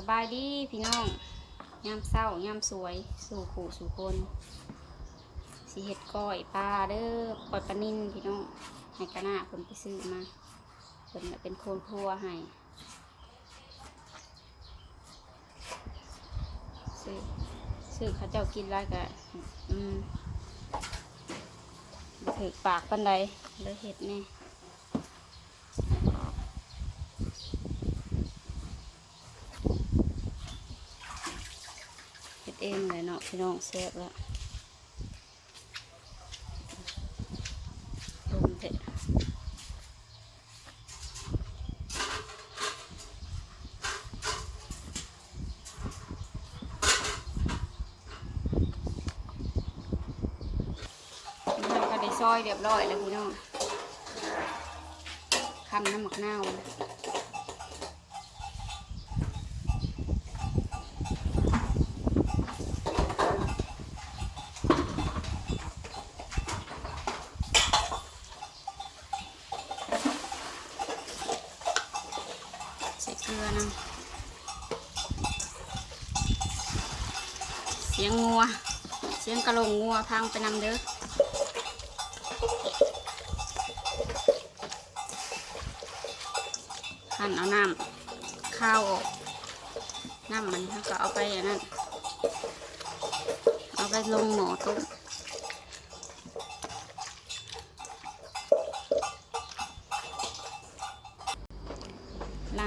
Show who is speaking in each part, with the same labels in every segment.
Speaker 1: สบายดีพี่น้องยามเศร้ายามสวย สู่ขู่สู่คนสีเห็ดก้อยปลาเด้อปล่อยปลานิ่นพี่น้องให้กระหน้าคนไปซื้อมาเพิ่นเป็นโคนครัวให้ซื้อซื้อเขาเจ้ากินแล้วก็อืมถือปากปันใดเลยเห็ดแน่เห็ดเองเลยเนาะ พี่น้องแซ่บแล้วลมเด็ดเราก็ได้ซอยเรียบร้อยแล้วพี่น้องคำน้ำหมักเน่าวนะใส่เก ลือนะเสียงงัว เสียงกระโหลงงัวพังไปนำเด้อหั่นเอาน้ำข้าวออกน้ำมันเขาก็เอาไปอย่างนั้น เอาไปลงหม้อต้ม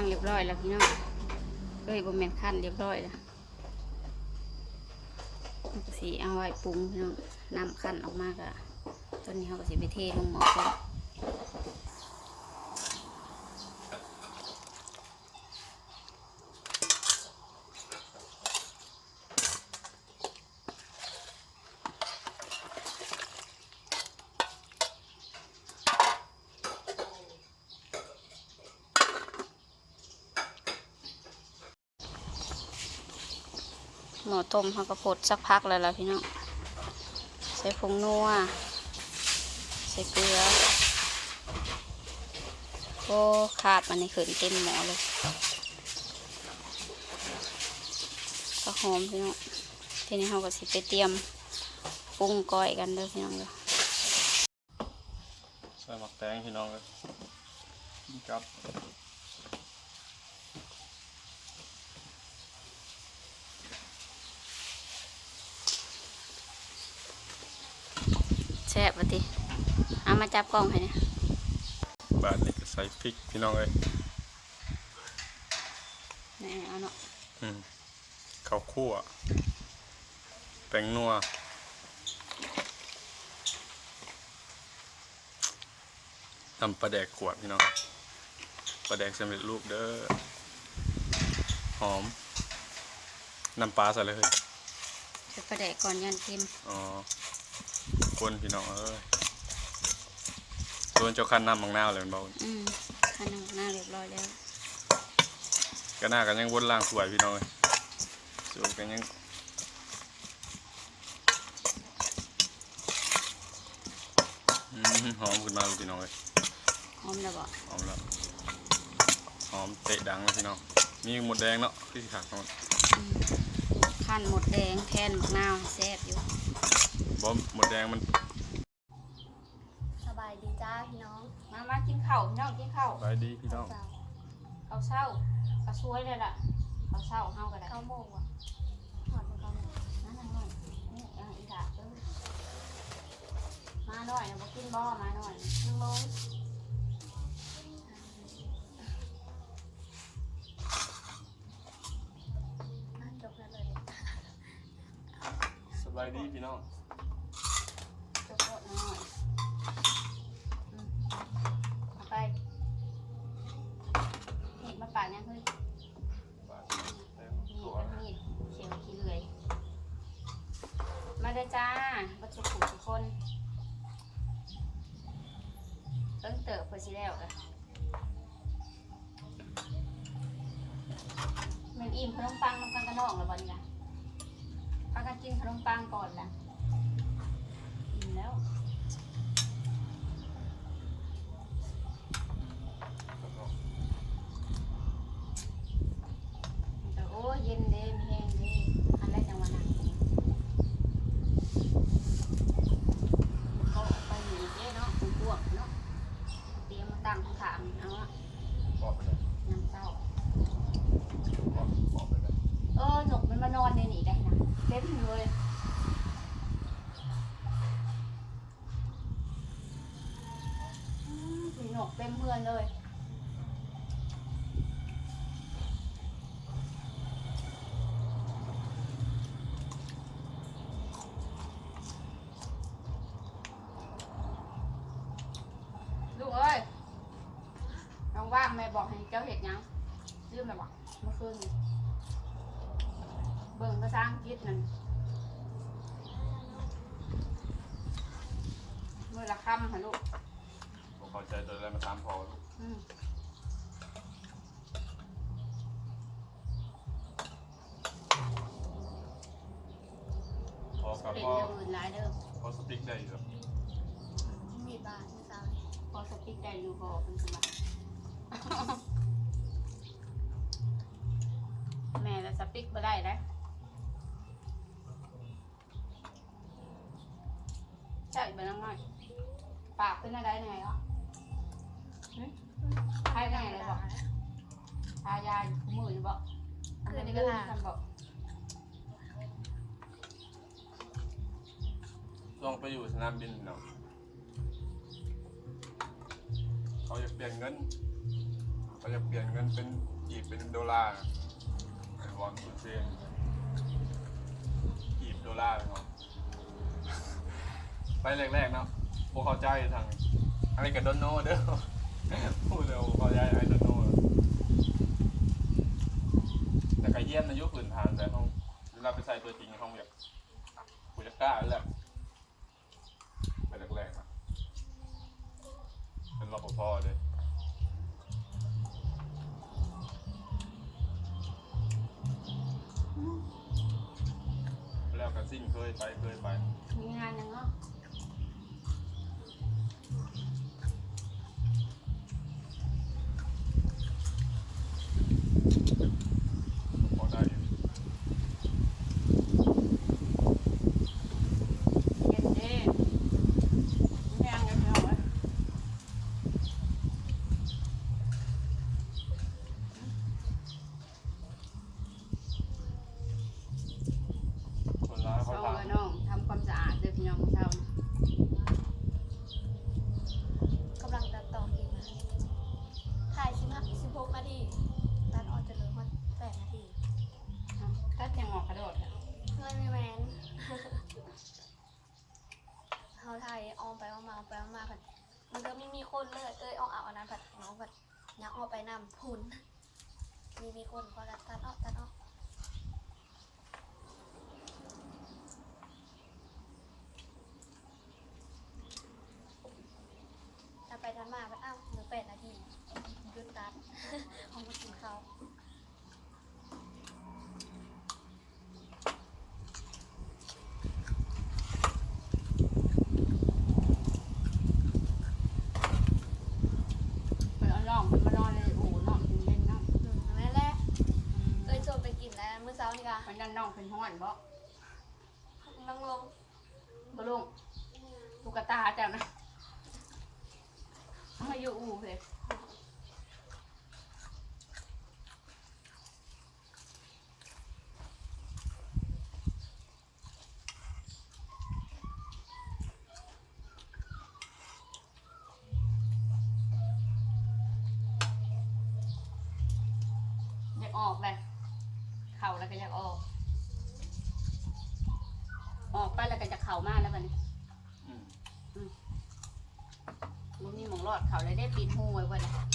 Speaker 1: างเรียบร้อยแล้วพี่น้องเอ้ยบะเมนขั้นเรียบร้อยแล้วสีเอาไว้ปรุงพี่น้องน้ำขั้นออกมากอะตอนนี้เขาก็สีไปเทลงหม้อต้ม หมอต้มเขาก็พดสักพักแล้วล่ะพี่น้อง ใส่ผงนัว ใส่เกลือ โอ้ขาดมันในขืนเต็มหมอเลยก็หอมพี่น้อง ทีนี้เขาก็สิไปเตรียมปรุงก้อยกันเด้อพี่น้องเด้อ
Speaker 2: ใส่หมักแตงพี่น้องเลยกับ
Speaker 1: แซ่บปะติเอามาจับกล้องให้เนี่ย
Speaker 2: บาดนี่ก็ใส่พริกพี่น้องเลย
Speaker 1: แนี่เอาเนาะ
Speaker 2: อืมข้าวคั่วแป้งนัวทำปลาแดกขวดพี่น้องปลาแดกสำเร็จรูปเด้อหอมน้ำปลาใส่เลยเฮ้ย
Speaker 1: ใส่ปลาแดกก่อนยันเค็ม
Speaker 2: อ๋อ คนพี่น้องเอ้ยส่วนเจ้าขั้นน้ำมังนาวเลยแมันเบา
Speaker 1: อืมขั้นหน้าหน้าเรียบร้อยแล้ว
Speaker 2: ก็น่ากันยังวนล่างสวยพี่น้องเอ้ยส่วนกันยังอืมหอมขึ้นมาเลยพี่น้องเอ้ย
Speaker 1: หอมแล้วบ่
Speaker 2: หอมแล้วหอมเตะดังเลยพี่น้อง มีหมดแดงเนาะที่สิขาดทั้งหมด
Speaker 1: อืมขั้นหมดแดงแทนมะนาวแซ่บอยู่
Speaker 2: บ่หมดแดงมัน
Speaker 3: สบายดีจ้าพี่น้อง
Speaker 1: มามากินข้าวพี่น้องกินข้าว
Speaker 2: ไปดีพี่น้อง
Speaker 3: เจ้า
Speaker 1: ข้าวเช้าข้าวสวยเลยล่ะข้าวเช้าเฮาก็ได้
Speaker 3: เก้าโมงว่ะหอดเป็นเก้าโมง
Speaker 1: นั่นน่ะหน่อยนี่เอาอีกอะเออมาหน่อยนะบ่กินบ่มาหน่อย
Speaker 3: นั่งลงอะจบแล้วเลย
Speaker 2: สบายดีพี่น้อง
Speaker 1: จ้าบัจุกุทุกคนเอิ้งเติบเพื่อสิแล้วกันมันอิ่มขนมปังน้ำกังกระนองแล้วบอลล่ะพากันกินขนมปังก่อนละอิ่มแล้ว พื่อนเลยลูกเอ้ยน้องว่างแม่บอกให้เจ้าเห็ดหยังลืมแล้วบอกเมื่อคืนนี่เบิ่งภาษาอังกฤษนั่นมือละคำค่ะลูก
Speaker 2: ข้าใจตัวแล้วมาตามพอลูก
Speaker 1: อืม
Speaker 2: พอกับ
Speaker 1: เป็น
Speaker 2: พอ
Speaker 1: เรื่องอื่นหลายเด้อ
Speaker 2: พอสติ๊กได้อยู่ครับ
Speaker 3: มีบาทเมื่อเช้านี้
Speaker 1: พอสติ๊กได้อยู่พอเป็นสมัยแม่แล้วสติ๊กบ่ได้นะใช่เป็นน้ำมันปากเป็นอะไรไงอะหึ ใครไงเลยบอกทายาอยู่คู่มืออยู่บอกคืนนี้ก็ทากันบอก
Speaker 2: ช่วงไปอยู่สนามบินเนาะเขาอยากเปลี่ยนเงินเขาอยากเปลี่ยนเงินเป็นกีบเป็นดอลลาร์ไอ้วอนคุณเชนกีบดอลลาร์เนาะไปแรกๆเนาะพวกเขาใจทางอะไรกับโดนโนเด้อ พูดเร็วเขาใจไอ้ดนโนแต่ก็เยี่ยมในยุคพื้นฐานแต่ห้องเวลาไปใส่ตัวจริงห้องแบบกูจะกล้าแล้วแหละไปแรกๆนะเป็นรปภเลยแล้วกันซิ่งเคยไปเคยไป
Speaker 1: มีงานยังเนาะ
Speaker 2: พอได้อยู่
Speaker 1: เย็นเด้แม่งกันเนาะ
Speaker 2: คนร้าย
Speaker 1: ส
Speaker 2: เขา
Speaker 1: อง
Speaker 2: ถาม
Speaker 1: เลยน้องทำความสะอาดเด้อพี่น้องเช้านี่
Speaker 3: กำลังตัดต่อคลิปนะถ่ายสิบ ห้าสิบหกนาทีตัดออกจะเหลือมาแปดนาที
Speaker 1: ถ้ายังออกกระโดดอะ
Speaker 3: เงินไม่แมนเขาถ่ายออมไปออมมาออมไปออมมาผัดมันก็ไม่มีคนเลยเอ้ยออกเอาอันนั้นผัดน้องผัดยักออกไปนำพุนมีมีคนก็ตัดตัดออกตัดออกถ้าไปทันมาไปอ้าวเหลือแปดนาทีหยุดตัด เอามากินข้าว
Speaker 1: เปิดเอาน้องมันมานอนเลยโอ้โหน้องกินเล่นน้อง
Speaker 3: อืมนั่นแหละเอ้ยโจมไปกินแล้วเมื่อเช้านี่ค่ะ
Speaker 1: มันนั่นน้องเป็นห้อนบ่
Speaker 3: นั่งลง
Speaker 1: บ่ลุงลูกกระตาเจ้านะเอามาอยู่อู่เลยอยากออกเลยเข่าแล้วก็อยากออก ออกไปแล้วก็จะเข่ามากแล้วบัดนี้
Speaker 2: อืม
Speaker 1: มันมีหม อดเขาเลยได้ปีนหูไว้บ่เนี่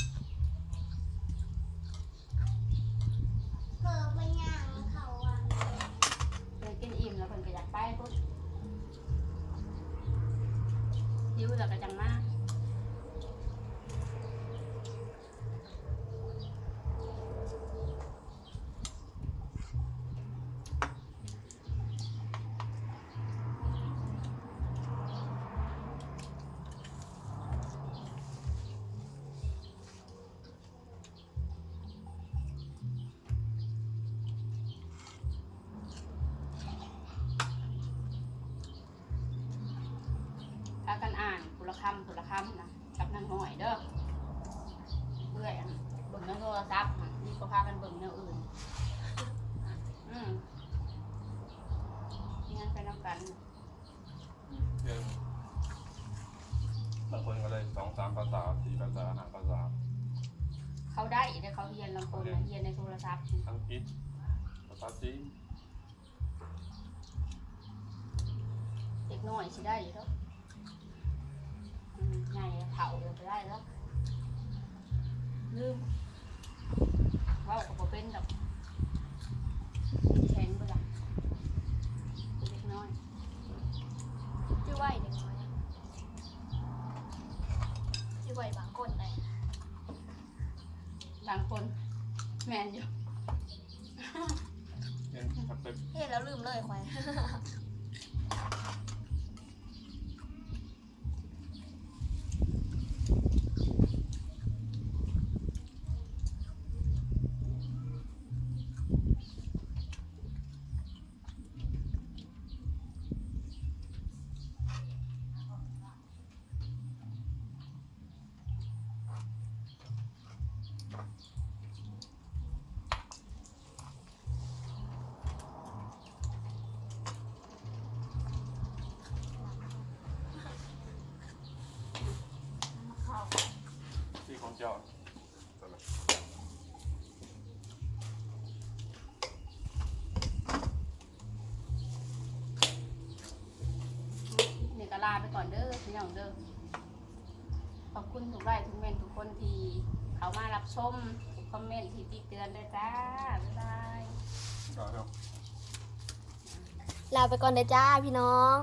Speaker 1: รศัพท์อะนี่ก็พากันเบิ่งแนวอื่น อืมงานไปนำกัน
Speaker 2: เพียงบางคนก็เลยสองสามภาษาสี่ภาษาห้าภาษา
Speaker 1: ลำโพงนะเฮียนในโทรศัพท์
Speaker 2: อังกฤษภาษาจีน
Speaker 1: เด็กน้อยสิได้อยู่แล้วอืมใหญ่เผาเดี๋ยวไปได้แล้วลืม เว่าก็บ่เป็นดอกแข็งไปละเด็กน้อย
Speaker 3: ชื่อไหวเด็กน้อยอะชื่อไหวบางคนเลย
Speaker 1: บางคนแมนอยู่
Speaker 2: เรียนทับเต็ม
Speaker 3: เฮ้แล้วลืมเลยควาย
Speaker 2: ที่ของเจ้า
Speaker 1: นี่ก็ลาไปก่อนเด้อพี่น้องเด้อขอบคุณทุกไลค์ทุกเมนทุกคนที่ เขามารับชมทุกคอมเมนต์ที่ติเตือนด้วยจ้า บ๊ายบาย
Speaker 2: ก็ครับ
Speaker 3: ลาไปก่อนเด้อจ้าพี่น้อง